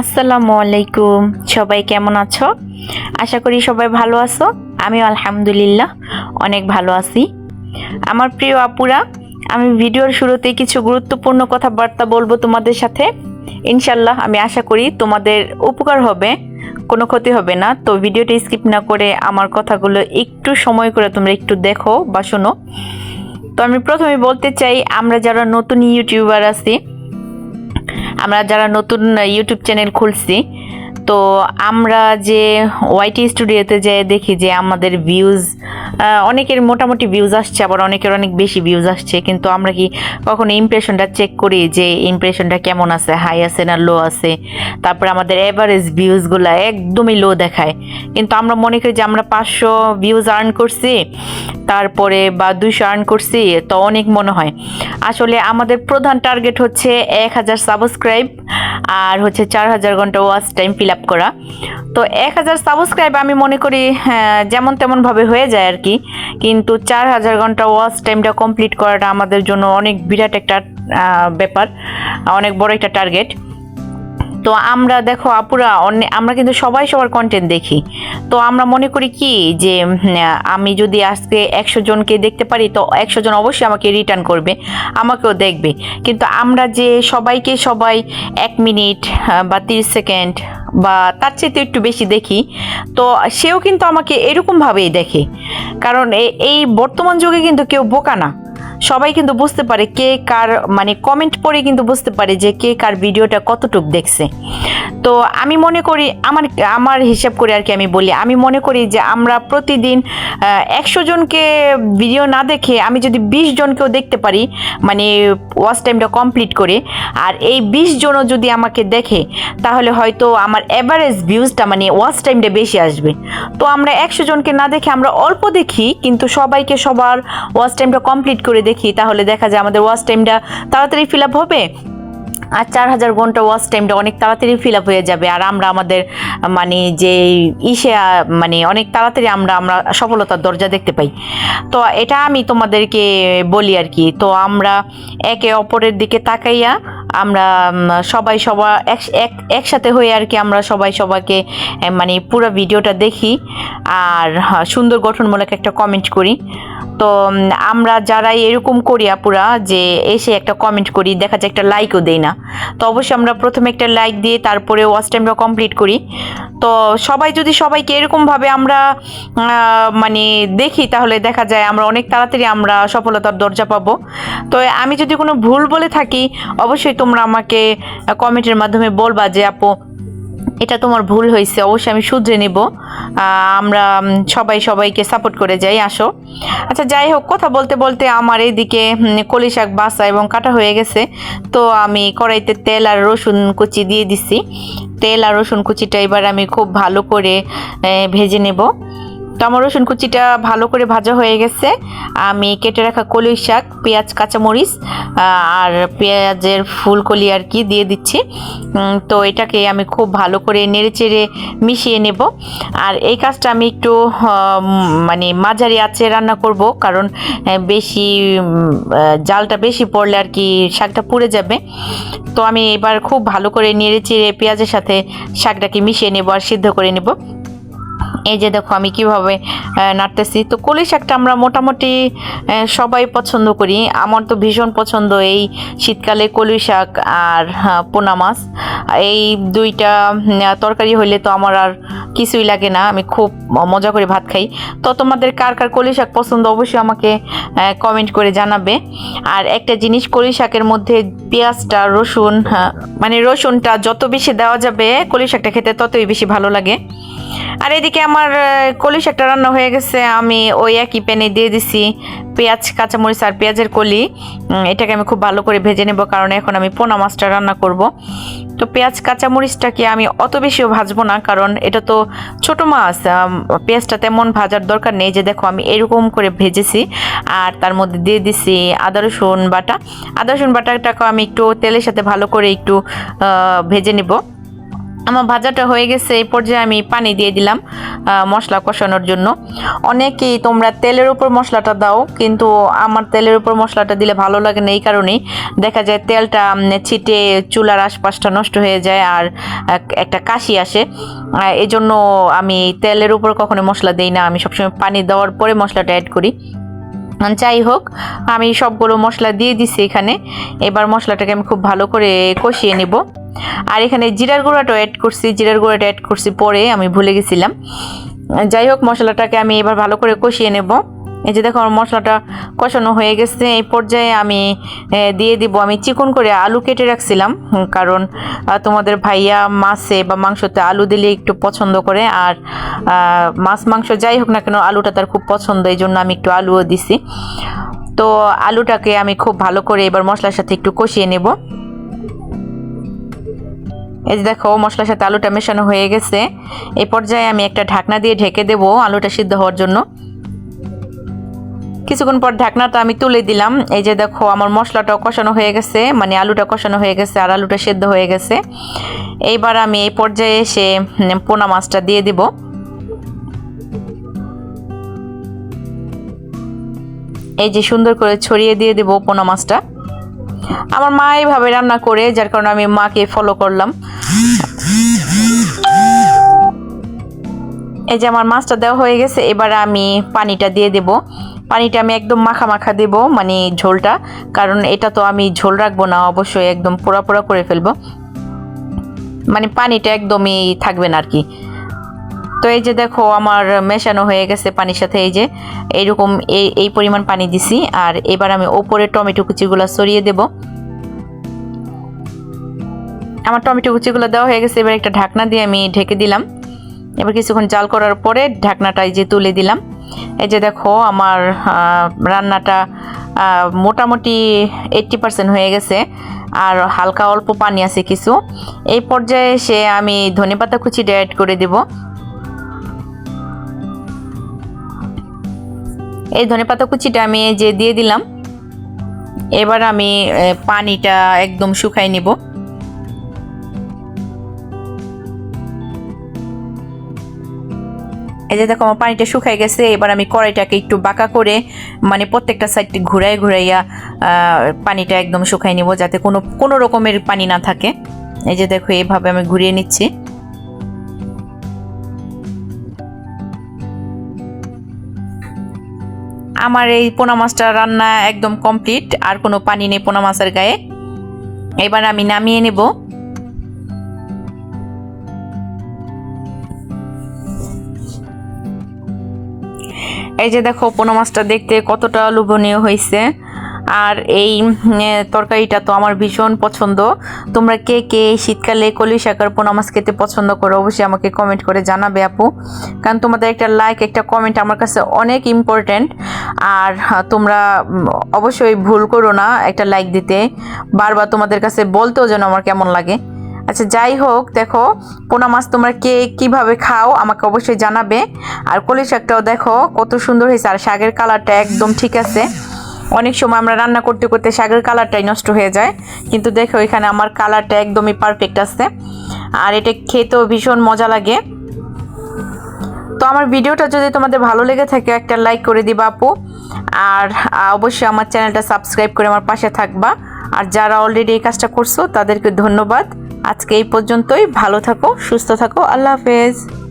আসসালামু আলাইকুম। সবাই কেমন আছো? আশা করি সবাই ভালো আছো। আমিও আলহামদুলিল্লাহ, অনেক ভালো আছি। আমার প্রিয় আপুরা, আমি ভিডিওর শুরুতে কিছু গুরুত্বপূর্ণ কথাবার্তা বলব তোমাদের সাথে। ইনশাল্লাহ আমি আশা করি তোমাদের উপকার হবে, কোনো ক্ষতি হবে না। তো ভিডিওটা স্কিপ না করে আমার কথাগুলো একটু সময় করে তোমরা একটু দেখো বা শোনো। তো আমি প্রথমে বলতে চাই, আমরা যারা নতুন ইউটিউবার আছি আমরা যারা নতুন ইউটিউব চ্যানেল খুলছি, তো আমরা যে ওয়াইটি স্টুডিওতে যে দেখি যে আমাদের ভিউজ অনেকের মোটামুটি ভিউজ আসছে, আবার অনেকের অনেক বেশি ভিউজ আসছে, কিন্তু আমরা কি কখনো ইমপ্রেশনটা চেক করি যে ইমপ্রেশনটা কেমন আছে হাই আছে না লো আছে? তারপরে আমাদের এভারেজ ভিউজগুলো একদমই লো দেখায়। কিন্তু আমরা মনে করি যে আমরা পাঁচশো ভিউজ আর্ন করছি তারপরে বা দুইশো আর্ন করছি তো অনেক মনে হয়। আসলে আমাদের প্রধান টার্গেট হচ্ছে এক হাজার সাবস্ক্রাইব আর হচ্ছে চার হাজার ঘণ্টা ওয়াচ টাইম ফিল আপ করা। তো এক হাজার সাবস্ক্রাইব আমি মনে করি হ্যাঁ, যেমন তেমনভাবে হয়ে যায় আর কি। কিন্তু চার হাজার ঘণ্টা ওয়াচ টাইমটা কমপ্লিট করাটা আমাদের জন্য অনেক বিরাট একটা ব্যাপার অনেক বড় একটা টার্গেট তো আমরা দেখো আপুরা, অনে- আমরা কিন্তু সবাই সবার কন্টেন্ট দেখি। তো আমরা মনে করি কি যে আমি যদি আজকে একশো জনকে দেখতে পারি, তো একশো জন অবশ্যই আমাকে রিটার্ন করবে, আমাকেও দেখবে। কিন্তু আমরা যে সবাইকে সবাই এক মিনিট বা তিরিশ সেকেন্ড, বা তার চাইতে একটু বেশি দেখি, তো সেও কিন্তু আমাকে এরকমভাবেই দেখে। কারণ এই বর্তমান যুগে কিন্তু কেউ বোকা না। সবাই কিন্তু বুঝতে পারে কে কার মানে কমেন্ট পড়ে কিন্তু বুঝতে পারে যে কে কার ভিডিওটা কতটুক দেখছে। তো আমি মনে করি, আমার আমার হিসাব করে আর কি আমি বলি, আমি মনে করি যে আমরা প্রতিদিন একশো জনকে ভিডিও না দেখে আমি যদি বিশ জনকেও দেখতে পারি মানে ওয়াচ টাইমটা কমপ্লিট করে, আর এই বিশ জনও যদি আমাকে দেখে, তাহলে হয়তো আমার অ্যাভারেজ ভিউজটা মানে ওয়াচ টাইমটা বেশি আসবে। তো আমরা একশো জনকে না দেখে আমরা অল্প দেখি, কিন্তু সবাইকে সবার ওয়াচ টাইমটা কমপ্লিট করে দেখি, তাহলে দেখা যায় আমাদের ওয়াচ টাইমটা তাড়াতাড়ি ফিল আপ হবে। আর চার হাজার ঘণ্টা ওয়াচ টাইমটা অনেক তাড়াতাড়ি ফিল আপ হয়ে যাবে। আর আমরা আমাদের মানে যে ইসে মানে অনেক তাড়াতাড়ি আমরা আমরা সফলতার দরজা দেখতে পাই। তো এটা আমি তোমাদেরকে বলি আর কি। তো আমরা একে অপরের দিকে তাকাইয়া আমরা সবাই সবার এক- এক- একসাথে হয়ে আর কি আমরা সবাই সবাইকে মানে পুরো ভিডিওটা দেখি। আর সুন্দর গঠনমূলক একটা কমেন্ট করি। তো আমরা যারা এরকম করি আপুরা, যে এসে একটা কমেন্ট করি, দেখা যায় একটা লাইকও দেই না। তো অবশ্যই আমরা প্রথমে একটা লাইক দিয়ে তারপরে ওয়াচ টাইমটা কমপ্লিট করি। তো সবাই যদি সবাইকে এরকমভাবে আমরা মানে দেখি, তাহলে দেখা যায় আমরা অনেক তাড়াতাড়ি আমরা সফলতার দরজা পাবো। তো আমি যদি কোনো ভুল বলে থাকি, অবশ্যই তোমরা আমাকে কমেন্টের মাধ্যমে বলবা যে, আপু, এটা তোমার ভুল হয়েছে, অবশ্যই আমি শুধরে নেব। আমরা সবাই সবাইকে সাপোর্ট করে যাই, আসো। আচ্ছা যাই হোক, কথা বলতে বলতে আমার এইদিকে কলি শাক বাসা এবং কাটা হয়ে গেছে। তো আমি কড়াইতে তেল আর রসুন কুচি দিয়ে দিছি। তেল আর রসুন কুচিটা এবার আমি খুব ভালো করে ভেজে নেব। আমার রসুন কুচিটা ভালো করে ভাজা হয়ে গেছে। আমি কেটে রাখা কলি শাক, পেঁয়াজ, কাঁচামরিচ আর পেঁয়াজের ফুলকলি আর কি দিয়ে দিচ্ছি। তো এটাকে আমি খুব ভালো করে নেড়ে চেড়ে মিশিয়ে নেব। আর এই কাজটা আমি একটু মানে মাঝারি আঁচে রান্না করব, কারণ বেশি জালটা বেশি পড়লে আর কি শাকটা পুড়ে যাবে। তো আমি এবার খুব ভালো করে নেড়ে চেড়ে পেঁয়াজের সাথে শাকটাকে মিশিয়ে নেব আর সিদ্ধ করে নেব। এই যে দেখো আমি কীভাবে নাড়তেছি। তো কলি শাকটা আমরা মোটামুটি সবাই পছন্দ করি। আমার তো ভীষণ পছন্দ এই শীতকালে কলি শাক আর হ্যাঁ, পোনা মাছ। এই দুইটা তরকারি হইলে তো আমার আর কিছুই লাগে না। আমি খুব মজা করে ভাত খাই। তো তোমাদের কার কার কলি শাক পছন্দ অবশ্যই আমাকে কমেন্ট করে জানাবে। আর একটা জিনিস কলি শাকের মধ্যে পেঁয়াজটা রসুন হ্যাঁ, মানে রসুনটা যত বেশি দেওয়া যাবে কলি শাকটা খেতে ততই বেশি ভালো লাগে। আর এদিকে আমার কলি শাকটা রান্না হয়ে গেছে, আমি ওই একই প্যানে দিয়ে দিছি পেঁয়াজ, কাঁচামরিচ আর পেঁয়াজের কলি। এটাকে আমি খুব ভালো করে ভেজে নেব, কারণ এখন আমি পোনা মাছটা রান্না করব। তো পেঁয়াজ, কাঁচামরিচটাকে আমি অত বেশিও ভাজবো না, কারণ এটা তো ছোট মাছ পেঁয়াজটা তেমন ভাজার দরকার নেই, যে দেখো আমি এরকম করে ভেজেছি। আর তার মধ্যে দিয়ে দিছি আদা, রসুন বাটা। আদা, রসুন বাটাটাকে আমি একটু তেলের সাথে ভালো করে একটু ভেজে নেব। আমার ভাজাটা হয়ে গেছে এই পর্যায়ে আমি পানি দিয়ে দিলাম মশলা কষানোর জন্য। অনেকেই তোমরা তেলের উপর মশলাটা দাও কিন্তু আমার তেলের উপর মশলাটা দিলে ভালো লাগে না এই কারণেই দেখা যায় তেলটা ছিটে চুলার আশপাশটা নষ্ট হয়ে যায় আর একটা কাশি আসে। আহ, এই জন্য আমি তেলের উপর কখনো মশলা দিই না আমি সবসময় পানি দেওয়ার পরে মশলাটা অ্যাড করি। যাই হোক আমি সবগুলো মশলা দিয়ে দিছি এখানে এবার মশলাটাকে আমি খুব ভালো করে কষিয়ে নিব। আর এখানে জিরার গুঁড়াটাও অ্যাড করছি, জিরার গুঁড়াটা অ্যাড করছি পরে আমি ভুলে গেছিলাম। যাই হোক, মশলাটাকে আমি এবার ভালো করে কষিয়ে নেব। এই যে দেখো, আমার মশলাটা কষানো হয়ে গেছে। এই পর্যায়ে আমি দিয়ে দিব। আমি চিকন করে আলু কেটে রাখছিলাম কারণ তোমাদের ভাইয়া মাছে বা মাংসতে আলু দিলে একটু পছন্দ করে। আর মাছ, মাংস যাই হোক না কেন, আলুটা তার খুব পছন্দ, এই জন্য আমি একটু আলুও দিছি। তো আলুটাকে আমি খুব ভালো করে এবার মশলার সাথে একটু কষিয়ে নেব। এই যে দেখো, মশলার সাথে আলুটা মেশানো হয়ে গেছে। এই পর্যায়ে আমি একটা ঢাকনা দিয়ে ঢেকে দেব আলুটা সিদ্ধ হওয়ার জন্য। কিছুক্ষণ পর ঢাকনাটা আমি তুলে দিলাম। এই যে দেখো, আমার মশলাটাও কষানো হয়ে গেছে মানে আলুটা কষানো হয়ে গেছে আর আলুটা সেদ্ধ হয়ে গেছে। এইবার আমি এই পর্যায়ে এসে পোনা মাছটা দিয়ে দিব। এই যে সুন্দর করে ছড়িয়ে দিয়ে দেবো পোনা মাছটা। আমার মা এইভাবে রান্না করে, যার কারণে আমি মাকে ফলো করলাম। এই যে আমার মাছটা দেওয়া হয়ে গেছে, এবার আমি পানিটা দিয়ে দেব। পানিটা আমি একদম মাখা মাখা দেব মানে ঝোলটা, কারণ এটা তো আমি ঝোল রাখব না, অবশ্যই একদম পোড়া পোড়া করে ফেলব। মানে পানিটা একদমই থাকবে না আর কি। তো এই যে দেখো, আমার মেশানো হয়ে গেছে পানির সাথে, এই যে এইরকম এই এই পরিমাণ পানি দিছি, আর এবার আমি ওপরে টমেটো কুচিগুলো সরিয়ে দেব। আমার টমেটো কুচিগুলো দেওয়া হয়ে গেছে, এবার একটা ঢাকনা দিয়ে আমি ঢেকে দিলাম। এবার কিছুক্ষণ জাল করার পরে ঢাকনাটা এই যে তুলে দিলাম। এই যে দেখো, আমার রান্নাটা মোটামুটি এইট্টি পার্সেন্ট হয়ে গেছে, আর হালকা অল্প পানি আছে কিছু। এই পর্যায়ে এসে আমি ধনেপাতা কুচিটা অ্যাড করে দেব। এই ধনেপাতা কুচিটা আমি যে দিয়ে দিলাম। এবার আমি পানিটা একদম শুকাই নিব। এই যে দেখো, আমার পানিটা শুকাই গেছে। এবার আমি কড়াইটাকে একটু বাঁকা করে মানে প্রত্যেকটা সাইড ঘুরাই ঘুরাইয়া পানিটা একদম শুকাই নিব, যাতে কোনো কোনো রকমের পানি না থাকে। এই যে দেখো এইভাবে আমি ঘুরিয়ে নিচ্ছি। আমার এই পোনা মাছটা রান্না একদম কমপ্লিট আর কোনো পানি নেই পোনা মাছের গায়ে। এবার আমি নামিয়ে নেব। এই যে দেখো, পোনা মাছটা দেখতে কতটা লোভনীয় হয়েছে। আর এই তরকারিটা তো আমার ভীষণ পছন্দ। তোমরা কে কে শীতকালে কলি শাকার পোনা মাছ খেতে পছন্দ করো অবশ্যই আমাকে কমেন্ট করে জানাবে আপু। কারণ তোমাদের একটা লাইক একটা কমেন্ট আমার কাছে অনেক ইম্পর্ট্যান্ট আর তোমরা অবশ্যই ভুল করো না একটা লাইক দিতে। বারবার তোমাদের কাছে বলতেও যেন আমার কেমন লাগে। আচ্ছা যাই হোক, দেখো, পোনা মাছ তোমরা কে কীভাবে খাও আমাকে অবশ্যই জানাবে। আর কলি শাকটাও দেখো, কত সুন্দর হয়েছে। আর শাকের কালারটা একদম ঠিক আছে। অনেক সময় আমরা রান্না করতে করতে শাকের কালারটাই নষ্ট হয়ে যায়। কিন্তু দেখো, এখানে আমার কালারটা একদমই পারফেক্ট আছে। আর এটা খেতেও ভীষণ মজা লাগে। তো আমার ভিডিওটা যদি তোমাদের ভালো লেগে থাকে, একটা লাইক করে দিবা আপু। আর অবশ্যই আমার চ্যানেলটা সাবস্ক্রাইব করে আমার পাশে থাকবা। আর যারা অলরেডি এই কাজটা করছ, তাদেরকে ধন্যবাদ। আজকে এই পর্যন্তই। ভালো থাকো, সুস্থ থাকো। আল্লাহ হাফেজ।